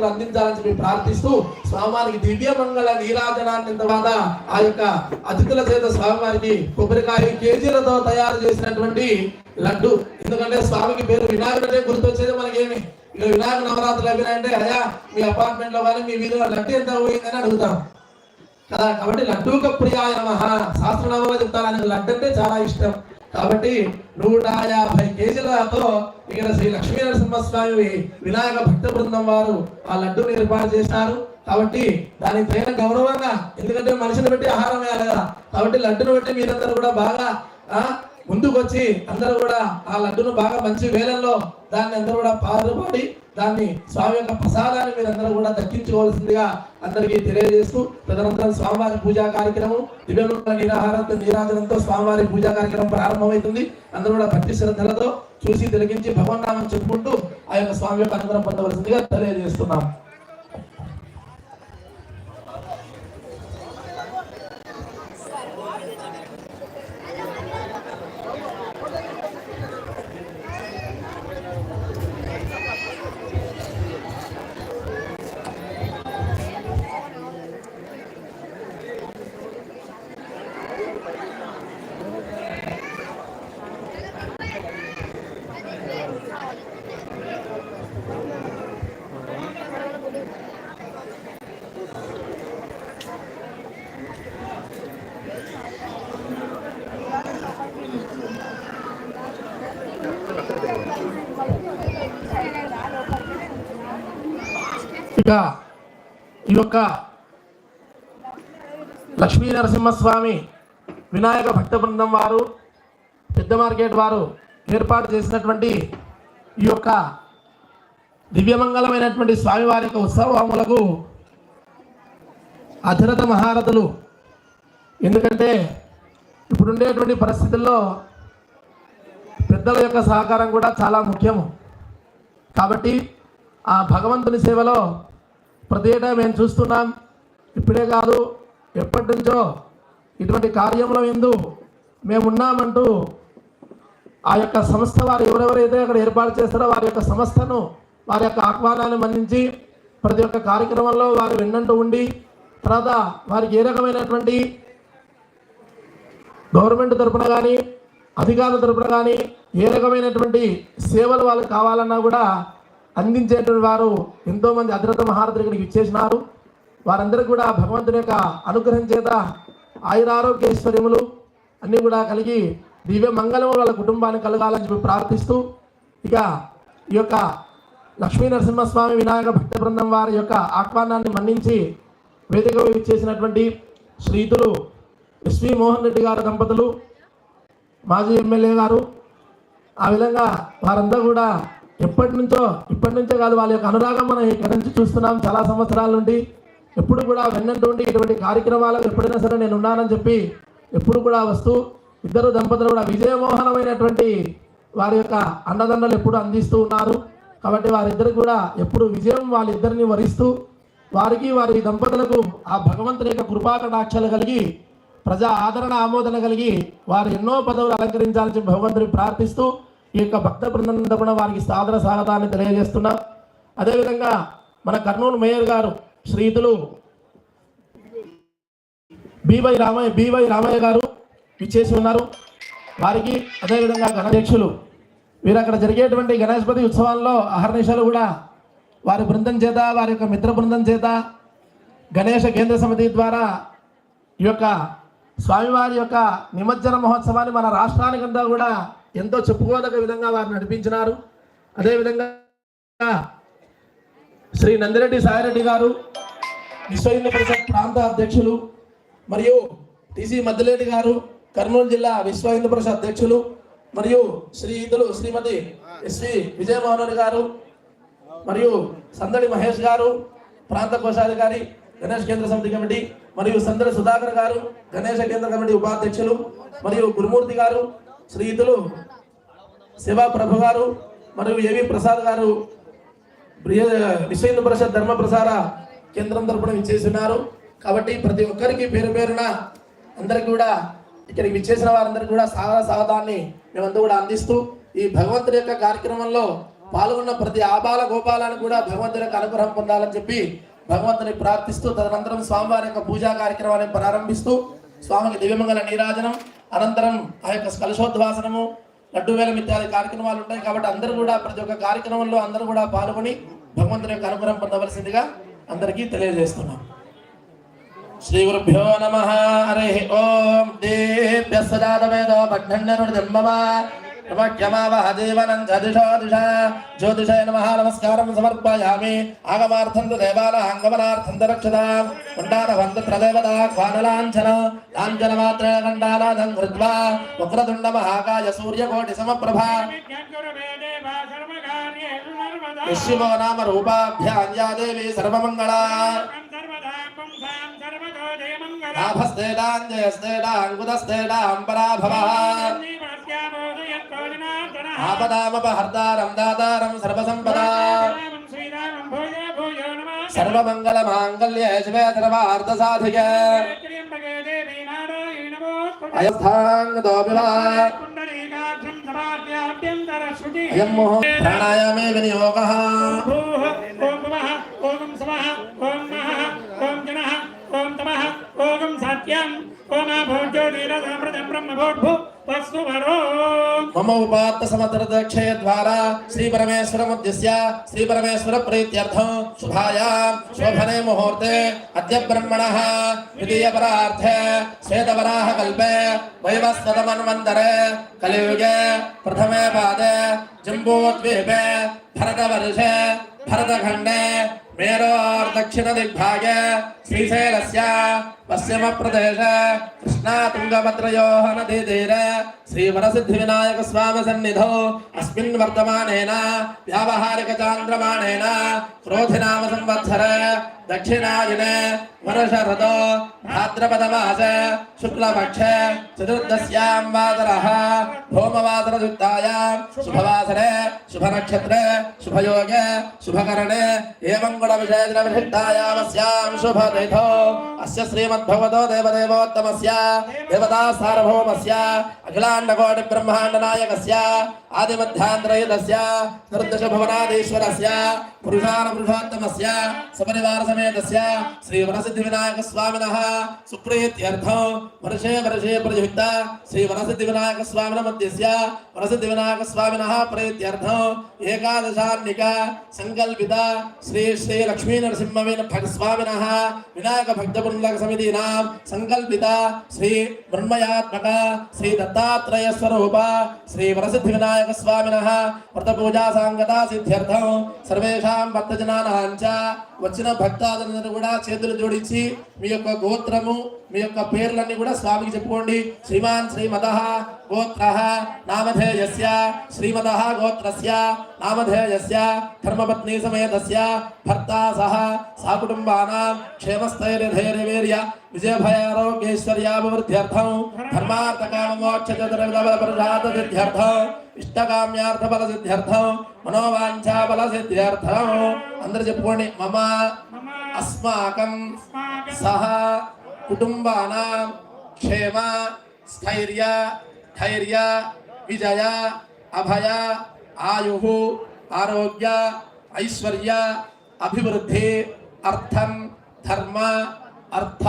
భగవంతుడు అందించాలని చెప్పి ప్రార్థిస్తూ స్వామివారికి దివ్య మంగళ నీరాజనాన్ని తర్వాత ఆ యొక్క అతిథుల చేత స్వామివారికి కొబ్బరికాయ కేజీలతో తయారు చేసినటువంటి లడ్డు. ఎందుకంటే స్వామికి పేరు వినాయకుడే గుర్తొచ్చేది మనకేమి? ఇక వినాయక నవరాత్రులు అయిపోయినాయంటే అయ్యా మీ అపార్ట్మెంట్లో కానీ మీ వీధిలో లడ్డు ఎంత పోయిందని అడుగుతాం. కదా కాబట్టి లడ్డూక ప్రియాయ నమః. శాస్త్రనామంలో చెప్తారు ఆయనకు లడ్డు అంటే చాలా ఇష్టం. కాబట్టి నూట యాభై కేజీలతో ఇక్కడ శ్రీ లక్ష్మీ నరసింహస్వామి వినాయక భక్త బృందం వారు ఆ లడ్డూని ఏర్పాటు చేశారు. కాబట్టి దానికి తగిన గౌరవంగా ఎందుకంటే మనిషిని బట్టి ఆహారం వేయాలి కదా. కాబట్టి లడ్డును బట్టి మీరందరూ కూడా బాగా ముందుకొచ్చి ముందుకు వచ్చి అందరూ కూడా ఆ లడ్డును బాగా మంచి వేలల్లో దాన్ని అందరూ కూడా పాల్పడి దాన్ని స్వామి యొక్క ప్రసాదాన్ని మీరు అందరూ కూడా దక్కించుకోవాల్సిందిగా అందరికీ తెలియజేస్తూ తదనంతరం స్వామివారి పూజా కార్యక్రమం దివ్యమంగళ నీరాహారంతో నీరాజనంతో స్వామివారి పూజా కార్యక్రమం ప్రారంభమవుతుంది. అందరూ కూడా భక్తి శ్రద్ధలతో చూసి తిలకించి భగవన్నామం చెప్పుకుంటూ ఆ యొక్క స్వామి యొక్క అనుగ్రహం పొందవలసిందిగా తెలియజేస్తున్నాం. ఇక ఈ యొక్క లక్ష్మీ నరసింహస్వామి వినాయక భక్త బృందం వారు పెద్ద మార్కెట్ వారు ఏర్పాటు చేసినటువంటి ఈ యొక్క దివ్యమంగళమైనటువంటి స్వామివారి యొక్క ఉత్సవములకు అధిరత మహారథులు. ఎందుకంటే ఇప్పుడుండేటువంటి పరిస్థితుల్లో పెద్దల యొక్క సహకారం కూడా చాలా ముఖ్యము. కాబట్టి ఆ భగవంతుని సేవలో ప్రతి ఏటా మేము చూస్తున్నాం. ఇప్పుడే కాదు ఎప్పటి నుంచో ఇటువంటి కార్యంలో ఎందు మేము ఉన్నామంటూ ఆ యొక్క సంస్థ వారు ఎవరెవరైతే అక్కడ ఏర్పాటు చేస్తారో వారి యొక్క సంస్థను వారి యొక్క ఆహ్వానాన్ని మన్నించి ప్రతి ఒక్క కార్యక్రమంలో వారు వెన్నంటూ ఉండి తర్వాత వారికి ఏ రకమైనటువంటి గవర్నమెంట్ తరఫున కానీ అధికారుల తరపున కానీ ఏ రకమైనటువంటి సేవలు వాళ్ళకి కావాలన్నా కూడా అందించేటువంటి వారు ఎంతోమంది అద్రత మహారథులు ఇక్కడికి ఇచ్చేసినారు వారందరికీ కూడా భగవంతుని యొక్క అనుగ్రహం చేత ఆయురారోగ్యేశ్వర్యములు అన్నీ కూడా కలిగి దివ్య మంగళము వాళ్ళ కుటుంబానికి కలగాలని చెప్పి ప్రార్థిస్తూ ఇక ఈ యొక్క లక్ష్మీ నరసింహస్వామి వినాయక భక్త బృందం వారి యొక్క ఆహ్వానాన్ని మన్నించి వేదిక ఇచ్చేసినటువంటి శ్రీతులు ఎస్వి మోహన్ రెడ్డి గారి దంపతులు మాజీ ఎమ్మెల్యే గారు ఆ విధంగా వారంతా కూడా ఎప్పటి నుంచో ఇప్పటి నుంచో కాదు వాళ్ళ యొక్క అనురాగం మనం ఇక్కడ నుంచి చూస్తున్నాం చాలా సంవత్సరాల నుండి. ఎప్పుడు కూడా వెన్నంటుండి ఇటువంటి కార్యక్రమాలకు ఎప్పుడైనా సరే నేను ఉన్నానని చెప్పి ఎప్పుడు కూడా వస్తూ ఇద్దరు దంపతులు కూడా విజయమోహనమైనటువంటి వారి యొక్క అండదండలు ఎప్పుడు అందిస్తూ ఉన్నారు. కాబట్టి వారిద్దరు కూడా ఎప్పుడు విజయం వాళ్ళిద్దరిని వరిస్తూ వారికి వారి దంపతులకు ఆ భగవంతుని యొక్క కృపాకటాక్షలు కలిగి ప్రజా ఆదరణ ఆమోదన కలిగి వారు ఎన్నో పదవులు అలంకరించాలని భగవంతుని ప్రార్థిస్తూ ఈ యొక్క భక్త బృందం తరపున వారికి సాదర స్వాగతాన్ని తెలియజేస్తున్నాం. అదేవిధంగా మన కర్నూలు మేయర్ గారు శ్రీతులు బీవై రామయ్య బీవై రామయ్య గారు ఇచ్చేసి ఉన్నారు. వారికి అదేవిధంగా గణాధ్యక్షులు వీరు అక్కడ జరిగేటువంటి గణేశపతి ఉత్సవాల్లో అహర్నిశలు కూడా వారి బృందం చేత వారి యొక్క మిత్ర బృందం చేత గణేష కేంద్ర సమితి ద్వారా ఈ యొక్క స్వామివారి యొక్క నిమజ్జన మహోత్సవాన్ని మన రాష్ట్రానికంతా కూడా ఎంతో చెప్పుకోదగ్గ విధంగా వారు నడిపించినారు. అదేవిధంగా శ్రీ నందిరెడ్డి సాయిరెడ్డి గారు విశ్వ హిందూ పరిషత్ ప్రాంత అధ్యక్షులు మరియు టీసీ మద్దిరెడ్డి గారు కర్నూలు జిల్లా విశ్వ హిందూ పరిషత్ అధ్యక్షులు మరియు శ్రీయుతులు శ్రీమతి ఎస్వి విజయమోహన్ గారు మరియు సందడి మహేష్ గారు ప్రాంత కోశాధికారి గణేష్ కేంద్ర సమితి కమిటీ మరియు సందడి సుధాకర్ గారు గణేష కేంద్ర కమిటీ ఉపాధ్యక్షులు మరియు గురుమూర్తి గారు శ్రీయుతులు శివ ప్రభు గారు మరియు ఏవి ప్రసాద్ గారు ప్రియ విశ్వ హిందూ పరిషత్ ధర్మ ప్రసార కేంద్రం తరపున విచ్చేస్తున్నారు కాబట్టి ప్రతి ఒక్కరికి పేరు పేరున అందరికి కూడా ఇక్కడికి విచ్చేసిన వారందరికీ కూడా సాగర సాగతాన్ని మేమంతా కూడా అందిస్తూ ఈ భగవంతుడి యొక్క కార్యక్రమంలో పాల్గొన్న ప్రతి ఆబాల గోపాలను కూడా భగవంతుడి యొక్క అనుగ్రహం పొందాలని చెప్పి భగవంతుని ప్రార్థిస్తూ తదనంతరం స్వామివారి యొక్క పూజా కార్యక్రమాన్ని ప్రారంభిస్తూ స్వామికి దివ్యమంగళ నీరాజనం అనంతరం ఆ యొక్క కలశోద్వాసనము లడ్డు వేలం ఇత్యాది కార్యక్రమాలు ఉంటాయి కాబట్టి అందరూ కూడా ప్రతి ఒక్క కార్యక్రమంలో అందరూ కూడా పాల్గొని భగవంతుని యొక్క అనుగ్రహం పొందవలసిందిగా అందరికీ తెలియజేస్తున్నాం. శ్రీ గురుభ్యో నమ హరి ఓం దేభ్య భగ్నరుడు భగ్నన్నుర్జన్మమా నమః జీవనం చదిషో దిష జ్యోతిషే నమ నమస్కారం సమర్పయామి ఆగమార్థం తు దేవాలహాంగమనార్థం తు రక్షతాం కుండాన వందత్ర దేవతా క్వానలాంఛన లాంఛన మాత్రేణ కండానాథం కృత్వా వక్రతుండ మహాకాయ సూర్యకోటి సమప్రభ విశ్వో నామ రూపాభ్యాన్యా దేవి సర్వమంగళా आपदामप हर्तारं दातारं सर्वसम्पदाम् सर्वमङ्गलमाङ्गल्य शिवे सर्वार्थसाधिक अयं मोह। प्राणायामे विनियोगः। ओम सात्यम। ओम भोज्योतिरथमृतं ब्रह्मभोद्भुः मम उपात्त समतर दक्षय द्वारा श्री परमेश्वर मुद्दिश्य श्री परमेश्वर प्रीत्यर्थं शुभायां शोभने मुहूर्ते अद्य ब्रह्मणः द्वितीय परार्थे श्वेतवराह कल्पे, वैवस्वतमन्वन्तरे, कलियुगे प्रथमे पादे, जम्बूद्वीपे, भरतवर्षे, भरतखण्डे, मेरोर्दक्षिणदिग्भागे, श्रीशैलस्य पश्चिम प्रदेश पश्चिमप्रदेश कृष्णातुङ्गभद्रयोः नदी तीरे श्रीवरसिद्धिविनायकस्वामिसन्निधौ, अस्मिन् वर्तमानेन, व्यावहारिकचान्द्रमाणेन, क्रोधिनामसंवत्सरे, दक्षिणायने वर्षरतो भाद्रपदमासे, शुक्लपक्षे, चतुर्दश्यां वादरः भौमवासरयुक्तायां शुभवासरे शुभ नक्षत्र शुभ शुभयोगे, शुभकरणे, एवं गुणविषयदिनविशिष्टायामस्यां शुभतिथौ। अस्य श्रीमद् भवतो देवदेवोत्तमस्य देवता सार्वभौमस्य, अखिलाण्डकोटि ब्रह्माण्डनायकस्य आदिमध्यान्तरयुधस्य निर्दशभुवनादीश्वरस्य पुरुषानपुरुषोत्तमस्य विनायक श्रीवरसिद्धिविनायकस्वामिनः सुप्रीत्यर्थौ वर्षे वर्षे प्रयुक्ता श्रीवरसिद्धिविनायकस्वामिनमुद्यस्य वरसिद्धिविनायकस्वामिनः प्रीत्यर्थौ एकादशान्निका संकल्पिता श्री श्री लक्ष्मी नरसिंह स्वामीन विनायक श्रीलक्ष्मीनरसिंहवीनभगस्वामिनः समिति అస్య సంకల్పిత శ్రీ శ్రీ శ్రీ దత్తాత్రేయ స్వరూప శ్రీ వరసిద్ధి వినాయక స్వామిన వ్రత పూజా సాంగత సిద్ధ్యర్థం సర్వేషాం భక్తజనానాం చ. వచ్చిన భక్తాదులందరూ కూడా చేతులు జోడించి మీ యొక్క గోత్రము మీ యొక్క పేర్లన్నీ కూడా స్వామికి చెప్పుకోండి. శ్రీమాన్ శ్రీమద గోత్ర నామధేయస్య శ్రీమద గోత్రస్య నామధేయస్య ధర్మపత్ని సమేతస్య భర్త సహ సాకుటుంబానాం క్షేమస్థైర్యధైర్యవీర్య విజయభయారోగ్యైశ్వర్యాభివృద్ధ్యర్థం ధర్మార్థకామోక్షచతుర్విధబలపురుషార్థసిద్ధ్యర్థం ఇష్టకామ్యార్థఫలసిద్ధ్యర్థం మనోవాంఛాఫలసిద్ధ్యర్థం అందరూ చెప్పుకోండి మమ అస్మాకం సహ కుటుంబానాం క్షేమ స్థైర్య ధైర్య విజయ అభయ ఆయు ఆరోగ్య ఐశ్వర్య अभिवृद्धि अर्थम धर्म अर्थ